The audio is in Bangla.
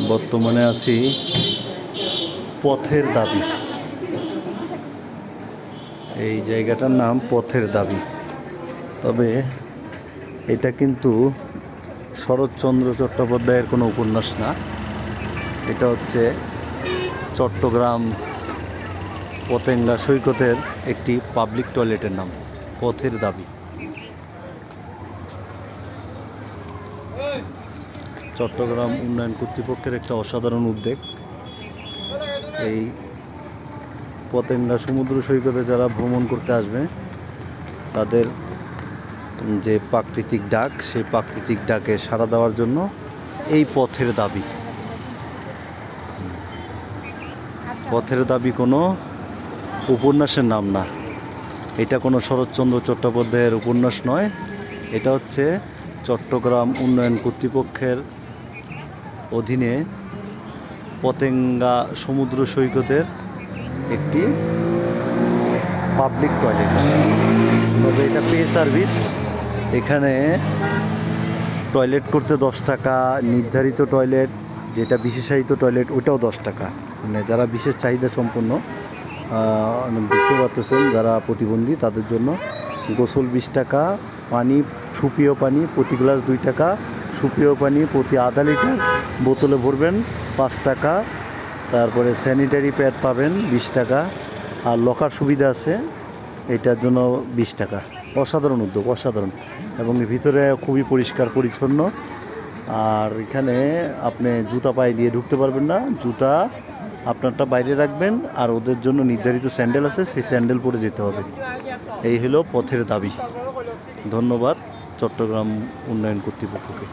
বর্তমানে আছি পথের দাবি। এই জায়গাটার নাম পথের দাবি। তবে এটা কিন্তু শরৎচন্দ্র চট্টোপাধ্যায়ের কোনো উপন্যাস না। এটা হচ্ছে চট্টগ্রাম পতেঙ্গা সৈকতের একটি পাবলিক টয়লেটের নাম, পথের দাবি। চট্টগ্রাম উন্নয়ন কর্তৃপক্ষের একটা অসাধারণ উদ্যোগ। এই পতেঙ্গা সমুদ্র সৈকতে যারা ভ্রমণ করতে আসবে, তাদের যে প্রাকৃতিক ডাক, সেই প্রাকৃতিক ডাকে সাড়া দেওয়ার জন্য এই পথের দাবি। পথের দাবি কোনো উপন্যাসের নাম না। এটা কোনো শরৎচন্দ্র চট্টোপাধ্যায়ের উপন্যাস নয়। এটা হচ্ছে চট্টগ্রাম উন্নয়ন কর্তৃপক্ষের অধীনে পতেঙ্গা সমুদ্র সৈকতের একটি পাবলিক টয়লেট তবে এটা পে সার্ভিস এখানে টয়লেট করতে দশ টাকা, নির্ধারিত টয়লেট যেটা বিশেষায়িত টয়লেট ওটাও দশ টাকা। মানে যারা বিশেষ চাহিদা সম্পন্ন বুঝতে পারতেছেন, যারা প্রতিবন্ধী, তাদের জন্য গোসল বিশ টাকা, পানি ছুপিও পানি, প্রতি গ্লাস দুই টাকা সুপেয় পানি, প্রতি আধা লিটার বোতলে ভরবেন, পাঁচ টাকা। তারপরে স্যানিটারি প্যাড পাবেন, বিশ টাকা। আর লকার সুবিধা আছে, এটার জন্য বিশ টাকা। অসাধারণ উদ্যোগ, অসাধারণ। এবং ভিতরে খুবই পরিষ্কার, পরিচ্ছন্ন। আর এখানে আপনি জুতা পায়ে দিয়ে ঢুকতে পারবেন না। জুতা আপনারটা বাইরে রাখবেন, আর ওদের জন্য নির্ধারিত স্যান্ডেল আছে, সেই স্যান্ডেল পরে যেতে হবে। এই হলো পথের দাবি। ধন্যবাদ। চট্টগ্রাম উন্নয়ন কর্তৃপক্ষকে।